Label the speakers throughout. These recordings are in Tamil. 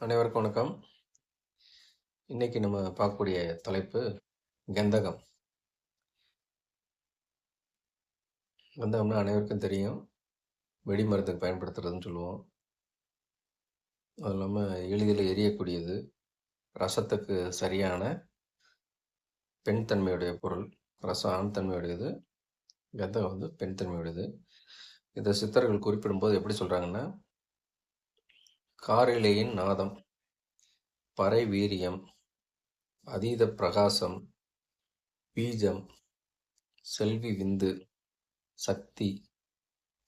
Speaker 1: அனைவருக்கும் வணக்கம். இன்னைக்கு நம்ம பார்க்கக்கூடிய தலைப்பு கந்தகம். கந்தகம்னா அனைவருக்கும் தெரியும். வெடி மருந்துக்கு பயன்படுத்துறதுன்னு சொல்லுவோம். அது இல்லாமல் எளிதில் எரியக்கூடியது. ரசத்துக்கு சரியான பெண் தன்மையுடைய பொருள். ரசம் ஆண் தன்மையுடையது. கந்தகம் வந்து பெண் தன்மையுடையது. இதை சித்தர்கள் குறிப்பிடும்போது எப்படி சொல்கிறாங்கன்னா காரிலேயின் நாதம், பறை வீரியம், அதீத பிரகாசம், பீஜம், செல்வி விந்து, சக்தி,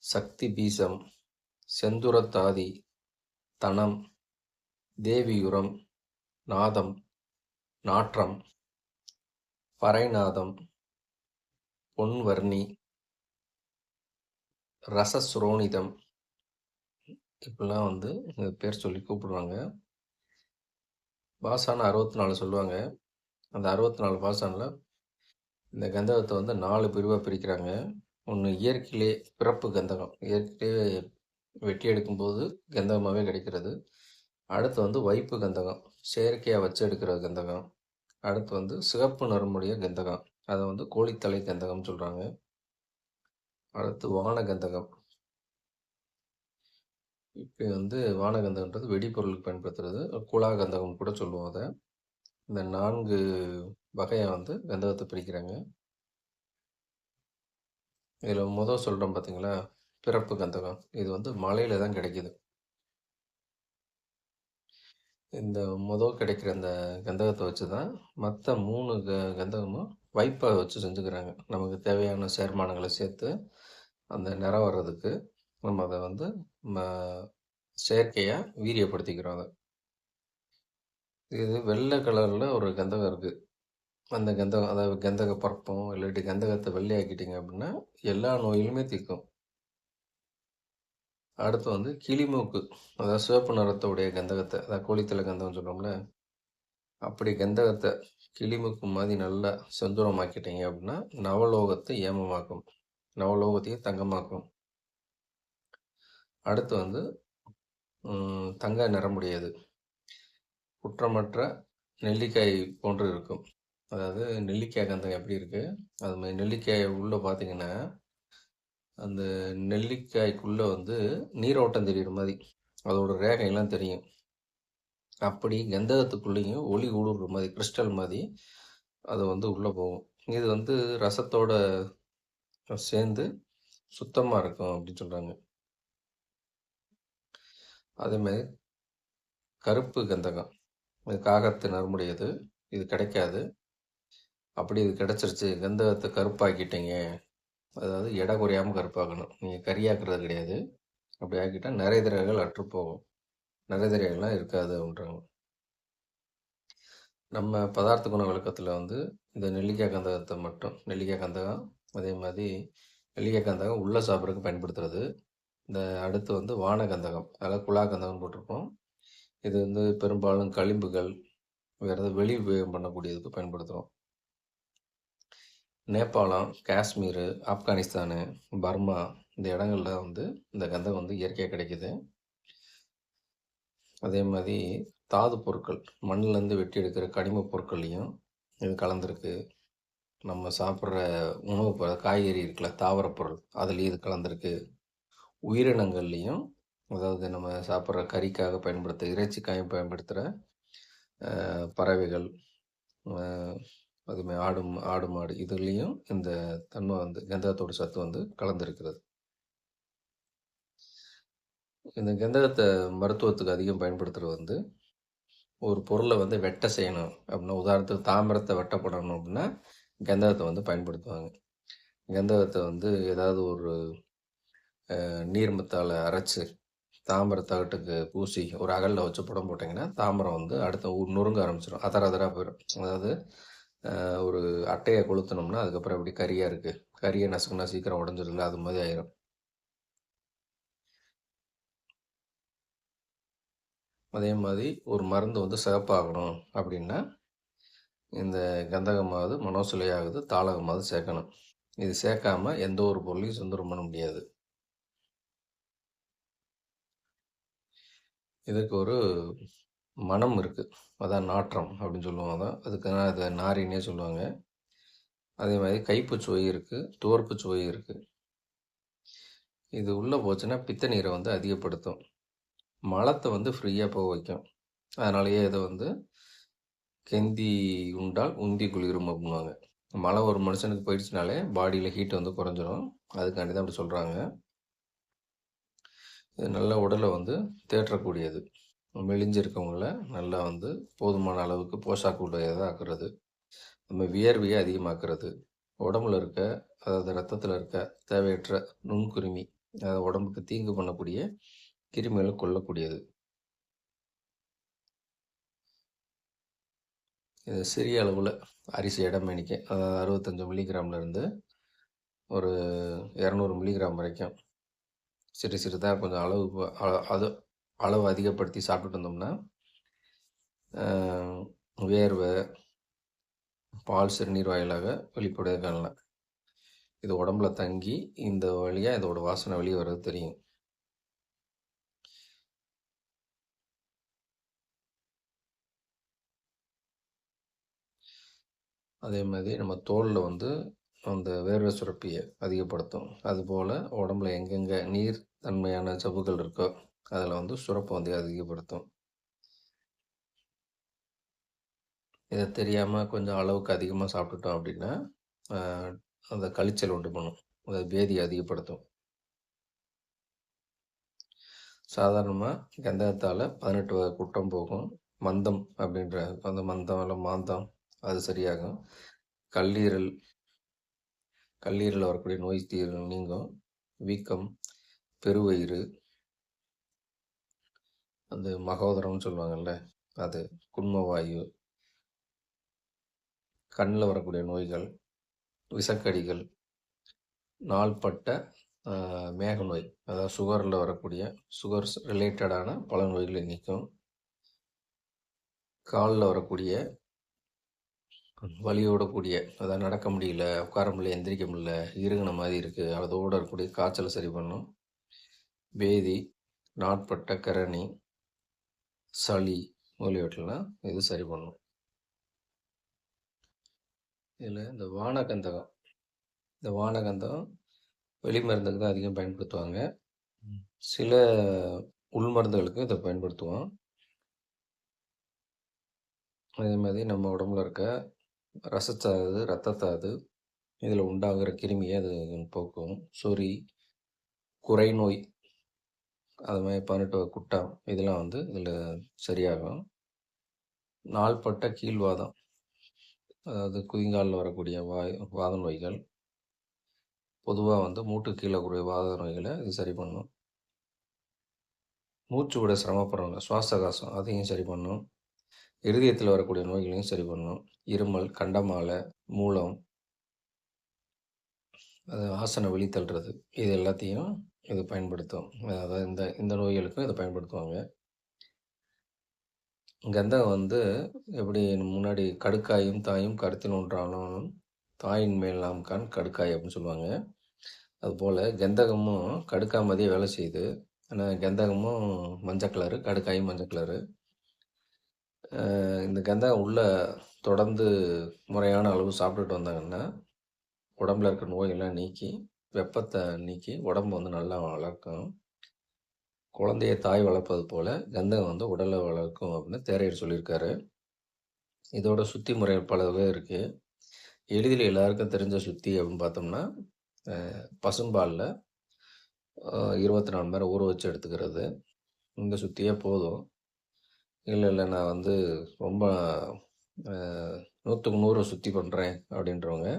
Speaker 1: சக்தி பீசம், செந்துரத்தாதி, தனம், தேவியுரம், நாதம், நாற்றம், பறைநாதம், பொன்வர்ணி, ரசஸ்ரோனிதம் இப்படிலாம் வந்து பேர் சொல்லி கூப்பிடுவாங்க. பாசான 64 சொல்லுவாங்க. அந்த அறுபத்து நாலு பாசானில் இந்த கந்தகத்தை வந்து நாலு பிரிவாக பிரிக்கிறாங்க. ஒன்று இயற்கையிலே பிறப்பு கந்தகம். இயற்கையிலே வெட்டி எடுக்கும்போது கந்தகமாகவே கிடைக்கிறது. அடுத்து வந்து வைப்பு கந்தகம். செயற்கையாக வச்சு எடுக்கிற கந்தகம். அடுத்து வந்து சிகப்பு நிறமுடைய கந்தகம். அதை வந்து கோழித்தலை கந்தகம்னு சொல்கிறாங்க அடுத்து வான கந்தகம். இப்போ வந்து வானகந்தகன்றது வெடிபொருளுக்கு பயன்படுத்துறது. குழா கந்தகம் கூட சொல்லுவோம் அதை இந்த நான்கு வகையை வந்து கந்தகத்தை பிரிக்கிறாங்க. இதில் முதல் சொல்கிறோம் பார்த்தீங்களா? பிறப்பு கந்தகம். இது வந்து மலையில் தான் கிடைக்குது. இந்த முதல் கிடைக்கிற அந்த கந்தகத்தை வச்சு தான் மற்ற மூணு க கந்தகமும் வைப்பை வச்சு செஞ்சுக்கிறாங்க. நமக்கு தேவையான சேர்மானங்களை சேர்த்து, அந்த நிறம் வர்றதுக்கு நம்ம அதை வந்து ம வீரியப்படுத்திக்கிறோம் அதை இது வெள்ளை கலரில் ஒரு கந்தகம் இருக்குது அந்த கந்தகம் அதாவது கந்தக பரப்பம் இல்லாட்டி கந்தகத்தை வெள்ளையாக்கிட்டீங்க அப்படின்னா, எல்லா நோயிலுமே தீர்க்கும். அடுத்து வந்து கிளிமூக்கு. அதாவது சிவப்பு நிறத்துடைய கந்தகத்தை அதாவது கோழித்தலை கந்தகம் சொல்கிறோம்ல அப்படி கந்தகத்தை கிளிமூக்கு மாதிரி நல்லா செந்தூரமாக்கிட்டீங்க அப்படின்னா, நவலோகத்தை ஏமமாக்கும். நவலோகத்தையும் தங்கமாக்கும். அடுத்து வந்து தங்க நிறமுடையது. குற்றமற்ற நெல்லிக்காய் போன்று இருக்கும். அதாவது நெல்லிக்காய் கந்தகம் எப்படி இருக்குது அது மாதிரி நெல்லிக்காய் உள்ளே பார்த்தீங்கன்னா, அந்த நெல்லிக்காய்க்குள்ளே வந்து நீரோட்டம் தெரியுற மாதிரி அதோட ரேகையெல்லாம் தெரியும். அப்படி கந்தகத்துக்குள்ளேயும் ஒளி ஊடுருவுற மாதிரி கிறிஸ்டல் மாதிரி அது வந்து உள்ளே போகும். இது வந்து ரசத்தோட சேர்ந்து சுத்தமாக இருக்கும் அப்படின்னு சொல்கிறாங்க அதேமாதிரி கருப்பு கந்தகம். இது காகத்து நிறமுடையது. இது கிடைக்காது. அப்படி இது கிடச்சிருச்சு கந்தகத்தை கருப்பாக்கிட்டீங்க. அதாவது எடை குறையாம கருப்பாக்கணும். நீங்கள் கறியாக்குறது கிடையாது. அப்படி ஆக்கிட்டா நரைதிரைகள் அற்றுப்போகும். நரைதிரைகள்லாம் இருக்காது அப்படின்றாங்க. நம்ம பதார்த்த குண விளக்கத்தில் வந்து இந்த நெல்லிக்காய் கந்தகத்தை மட்டும் நெல்லிக்காய் கந்தகம், அதே மாதிரி நெல்லிக்காய் கந்தகம் உள்ள சாப்பிட்றதுக்கு பயன்படுத்துறது. இந்த அடுத்து வந்து வான கந்தகம். அதாவது குழா போட்டிருப்போம். இது வந்து பெரும்பாலும் களிம்புகள், வேறு ஏதாவது வெளி உபயோகம் பண்ணக்கூடியதுக்கு பயன்படுத்துகிறோம் நேபாளம், காஷ்மீர் ஆப்கானிஸ்தானு, பர்மா இந்த இடங்கள்ல வந்து இந்த கந்தகம் வந்து இயற்கையாக கிடைக்குது. அதே மாதிரி தாது பொருட்கள், மண்ணுலேருந்து வெட்டி எடுக்கிற கனிம பொருட்கள்லையும் இது கலந்துருக்கு நம்ம சாப்பிட்ற உணவு காய்கறி இருக்குல்ல, தாவரப் பொருள், அதுலயும் இது கலந்துருக்கு உயிரினங்கள்லேயும் அதாவது நம்ம சாப்பிட்ற கறிக்காக பயன்படுத்த இறைச்சிக்காக பயன்படுத்துகிற பறவைகள், அதுமே ஆடும் ஆடு ஆடு, மாடு இதுலேயும் இந்த தன்மை வந்து கந்தகத்தோட சத்து வந்து கலந்திருக்கிறது. இந்த கந்தகத்தை மருத்துவத்துக்கு அதிகம் பயன்படுத்துகிறது வந்து, ஒரு பொருளை வந்து வெட்ட செய்யணும் அப்படின்னா, உதாரணத்துக்கு தாமிரத்தை வெட்ட போடணும் அப்படின்னா, கந்தகத்தை வந்து பயன்படுத்துவாங்க. கந்தகத்தை வந்து ஏதாவது ஒரு நீர்மத்தால் அரைச்சி தாமரை தகட்டுக்கு பூசி, ஒரு அகலில் வச்சு புடம் போட்டீங்கன்னா, தாமரம் வந்து அடுத்த நொறுங்க ஆரம்பிச்சிடும் அதர அதராக போயிடும் அதாவது ஒரு அட்டையை கொளுத்துனோம்னா, அதுக்கப்புறம் எப்படி கறியாக இருக்குது கறியை நசுக்குனா சீக்கிரம் உடஞ்சிடல அது மாதிரி ஆயிரும். அதே மாதிரி ஒரு மருந்து வந்து சிறப்பாகணும் அப்படின்னா, இந்த கந்தகமாவது, மனோசிலையாகுது தாளகமாவது சேர்க்கணும். இது சேர்க்காம எந்த ஒரு பொருளையும் சுந்தரம் பண்ண முடியாது. இதுக்கு ஒரு மனம் இருக்குது அதான் நாற்றம் அப்படின்னு சொல்லுவாங்க தான் அதுக்கான அதை நாரின்னே சொல்லுவாங்க. அதே மாதிரி கைப்பு சுவை இருக்குது தோற்பு சுவை இருக்குது இது உள்ளே போச்சுன்னா பித்த நீரை வந்து அதிகப்படுத்தும். மலத்தை வந்து ஃப்ரீயாக போக வைக்கும். அதனாலேயே இதை வந்து கெந்தி உண்டால் உந்தி குளிரும் அப்படின்வாங்க மழை ஒரு மனுஷனுக்கு போயிடுச்சுனாலே பாடியில் ஹீட் வந்து குறைஞ்சிரும். அதுக்காண்டி தான் அப்படி சொல்கிறாங்க இது நல்ல உடலை வந்து தேற்றக்கூடியது. மெலிஞ்சிருக்கவங்கள நல்லா வந்து போதுமான அளவுக்கு போஷாக்கு உடையதாக ஆக்குறது நம்ம வியர்வையை அதிகமாக்குறது. உடம்புல இருக்க அதாவது ரத்தத்தில் இருக்க தேவையற்ற நுண்குருமி அதாவது உடம்புக்கு தீங்கு பண்ணக்கூடிய கிருமிகளை கொல்லக்கூடியது. இது சிறிய அளவில் அரிசி இடம் மேனிக்க அதாவது அறுபத்தஞ்சு மில்லிகிராம்லேருந்து ஒரு இரநூறு மில்லிகிராம் வரைக்கும் சிறு சிறிதாக கொஞ்சம் அளவு அது அளவு அதிகப்படுத்தி சாப்பிட்டுட்டு வந்தோம்னா வேர்வை பால் சிறுநீர் வாயிலாக வெளிப்படுவதை காணலாம். இது உடம்புல தங்கி இந்த வழியாக இதோட வாசனை வெளியே வர்றது தெரியும். அதே மாதிரி நம்ம தோலில் வந்து அந்த வேர்வை சுரப்பியை அதிகப்படுத்தும். அதுபோல் உடம்புல எங்கெங்கே நீர் தன்மையான சவ்வுகள் இருக்கோ அதில் வந்து சுரப்பை வந்து அதிகப்படுத்தும். இதை தெரியாமல் கொஞ்சம் அளவுக்கு அதிகமாக சாப்பிட்டுட்டோம் அப்படின்னா அந்த கழிச்சல் உண்டு பண்ணும். அதை பேதியை அதிகப்படுத்தும். சாதாரணமாக கந்தகத்தால் பதினெட்டு வகை குட்டம் போகும். மந்தம் அப்படின்ற அந்த மந்தம் இல்லை மாந்தம் அது சரியாகும். கல்லீரல் கல்லீரலில் வரக்கூடிய நோய் தீர் நீங்கும். வீக்கம் பெருவயிறு அந்த மகோதரம்னு சொல்லுவாங்கல்ல அது குண்மவாயு கண்ணில் வரக்கூடிய நோய்கள் விசக்கடிகள் நாள்பட்ட மேக நோய் அதாவது சுகரில் வரக்கூடிய சுகர் ரிலேட்டடான பல நோய்களை நீக்கும். காலில் வரக்கூடிய வலியோட கூடிய அதாவது நடக்க முடியல உட்கார முடியல எந்திரிக்க முடியல இருகின மாதிரி இருக்குது அதோடு இருக்கக்கூடிய காய்ச்சலை சரி பண்ணும் பேதி நாட்பட்ட கரணி சளி முதலியவற்றெல்லாம் இது சரி பண்ணும் இதில் இந்த வானகந்தகம். இந்த வானகந்தகம் வெளிமருந்துக்கு தான் அதிகம் பயன்படுத்துவாங்க. சில உள்மருந்துகளுக்கும் இதை பயன்படுத்துவோம். அதே மாதிரி நம்ம உடம்புல இருக்க ரசத்தாது ரத்தத்தாது. இதில் உண்டாகிற கிருமியை அது போக்கும். சொறி குறை நோய் அது மாதிரி பதினெட்டு வகை குட்டம் இதெல்லாம் வந்து இதில் சரியாகும். நாள்பட்ட கீழ்வாதம் அதாவது குதிங்காலில் வரக்கூடிய வாய் வாத நோய்கள். பொதுவாக வந்து மூட்டு கீழே கூடிய வாத நோய்களை இது சரி பண்ணும். மூச்சு விட சிரமப்படுறவங்க சுவாசகாசம் அதையும் சரி பண்ணும். இருதயத்தில் வரக்கூடிய நோய்களையும் சரி பண்ணும். இருமல் கண்டமாலை மூலம் அது ஆசனை வெளித்தள்ளுறது இது எல்லாத்தையும் இது பயன்படுத்தும். அதாவது இந்த இந்த நோய்களுக்கும் இதை பயன்படுத்துவாங்க. கந்தகம் வந்து எப்படி முன்னாடி கடுக்காயும் தாயும் கருத்தில் ஒன்றாலும் தாயின் மேல் நாம் கான் கடுக்காய் அப்படின்னு சொல்லுவாங்க. அதுபோல் கந்தகமும் கடுக்கா மாதிரியே வேலை செய்யுது. ஆனால் கந்தகமும் மஞ்சள் கலரு கடுக்காயும் மஞ்சள் கலரு இந்த கந்தகம் உள்ள தொடர்ந்து முறையான அளவு சாப்பிட்டுட்டு வந்தாங்கன்னா உடம்புல இருக்க நோயெல்லாம் நீக்கி வெப்பத்தை நீக்கி உடம்பு வந்து நல்லா வளர்க்கும். குழந்தைய தாய் வளர்ப்பது போல் கந்தகம் வந்து உடலை வளர்க்கும் அப்படின்னு தேரையர் சொல்லியிருக்காரு. இதோட சுத்தி முறை பலவே இருக்குது எளிதில் எல்லாருக்கும் தெரிஞ்ச சுத்தி அப்படின்னு பார்த்தோம்னா பசும்பாலில் இருபத்தி நாலு மணி நேரம் ஊற வச்சு எடுத்துக்கிறது. இந்த சுத்தியே போதும். இல்லை இல்லை நான் வந்து ரொம்ப நூற்றுக்கு நூறு சுற்றி பண்ணுறேன் அப்படின்றவங்க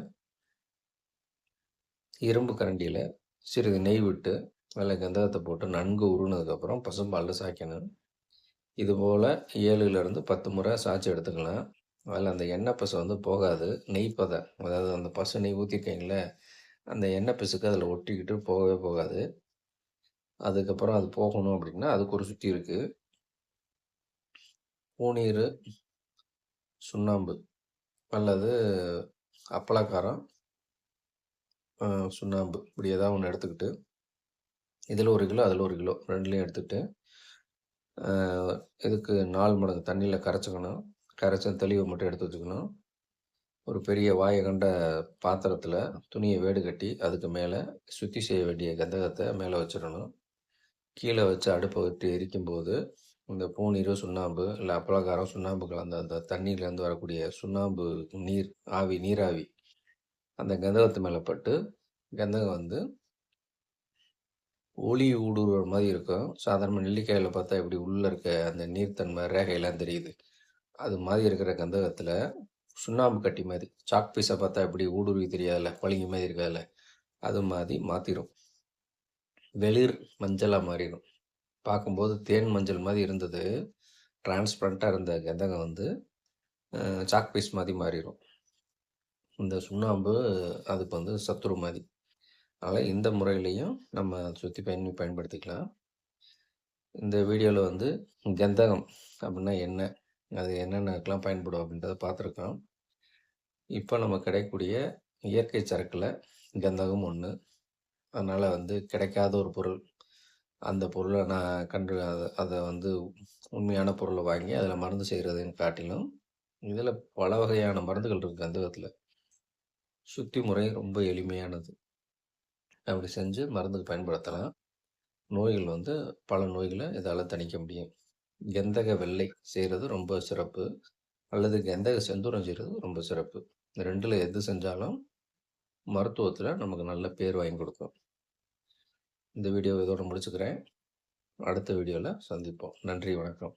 Speaker 1: இரும்பு கரண்டியில் சிறிது நெய் விட்டு அதில் கந்தகத்தை போட்டு நன்கு உருனதுக்கப்புறம் பசும்பாலில் சாய்க்கணும். இதுபோல் ஏழுலேருந்து பத்து முறை சாய்ச்சி எடுத்துக்கலாம். அதில் அந்த எண்ணெய் பசு வந்து போகாது. நெய் பதை அதாவது அந்த பசு நெய் ஊற்றிருக்கீங்களே அந்த எண்ணெய் பசுக்கு அதில் ஒட்டிக்கிட்டு போகவே போகாது. அதுக்கப்புறம் அது போகணும் அப்படின்னா அதுக்கு ஒரு சுற்றி இருக்குது பூநீர் சுண்ணாம்பு அல்லது அப்பளக்காரம் சுண்ணாம்பு இப்படி ஏதாவது ஒன்று எடுத்துக்கிட்டு இதில் ஒரு கிலோ அதில் ஒரு கிலோ ரெண்டுலேயும் எடுத்துக்கிட்டு இதுக்கு நாலு மடங்கு தண்ணியில் கரைச்சிக்கணும். கரைச்ச தெளிவை மட்டும் எடுத்து வச்சுக்கணும். ஒரு பெரிய வாயை கண்ட பாத்திரத்தில் துணியை வேடு கட்டி அதுக்கு மேலே சுத்தி செய்ய வேண்டிய கந்தகத்தை மேலே வச்சிடணும். கீழே வச்சு அடுப்பை விட்டு எரிக்கும்போது இந்த பூநீரும் சுண்ணாம்பு இல்லை அப்பளக்காரம் சுண்ணாம்பு கலந்த அந்த தண்ணியிலேருந்து வரக்கூடிய சுண்ணாம்பு நீர் ஆவி நீராவி அந்த கந்தகத்து மேலே பட்டு கந்தகம் வந்து ஒளி ஊடுருவ மாதிரி இருக்கும். சாதாரண நெல்லிக்காயில் பார்த்தா இப்படி உள்ளே இருக்க அந்த நீர்த்தன்மை ரேகையெல்லாம் தெரியுது. அது மாதிரி இருக்கிற கந்தகத்தில் சுண்ணாம்பு கட்டி மாதிரி சாக் பீஸை பார்த்தா எப்படி ஊடுருவி தெரியாதுல்ல பழுங்கி மாதிரி இருக்காதுல்ல அது மாதிரி மாற்றிடும் வெளிர் மஞ்சளாக மாறிடும். பார்க்கும்போது தேன் மஞ்சள் மாதிரி இருந்தது. டிரான்ஸ்பரண்ட்டாக இருந்த கந்தகம் வந்து சாக் பீஸ் மாதிரி மாறிடும் இந்த சுண்ணாம்பு அதுக்கு வந்து சத்துரு மாதிரி. அதனால் இந்த முறையிலையும் நம்ம சுற்றி பயன் பயன்படுத்திக்கலாம். இந்த வீடியோவில் வந்து கந்தகம் அப்படின்னா என்ன அது என்னென்னக்கெலாம் பயன்படும் அப்படின்றத பார்த்துருக்கோம். இப்போ நம்ம கிடைக்கக்கூடிய இயற்கை சரக்கில் கந்தகம் ஒன்று அதனால் வந்து கிடைக்காத ஒரு பொருள். அந்த பொருளை நான் கண்டு அதை அதை வந்து உண்மையான பொருளை வாங்கி அதில் மருந்து செய்கிறதுன்னு காட்டிலும் இதில் பல வகையான மருந்துகள் இருக்குது கந்தகத்தில் சுத்தி முறை ரொம்ப எளிமையானது. அப்படி செஞ்சு மருந்துக்கு பயன்படுத்தலாம். நோய்கள் வந்து பல நோய்களை இதால் தணிக்க முடியும். கெந்தக வெள்ளை செய்கிறது ரொம்ப சிறப்பு. அல்லது கெந்தக செந்தூரம் செய்கிறது ரொம்ப சிறப்பு. இந்த ரெண்டில் எது செஞ்சாலும் மருத்துவத்தில் நமக்கு நல்ல பேர் வாங்கி கொடுக்கும். இந்த வீடியோ இதோட முடிச்சுக்கிறேன். அடுத்த வீடியோவில் சந்திப்போம். நன்றி வணக்கம்.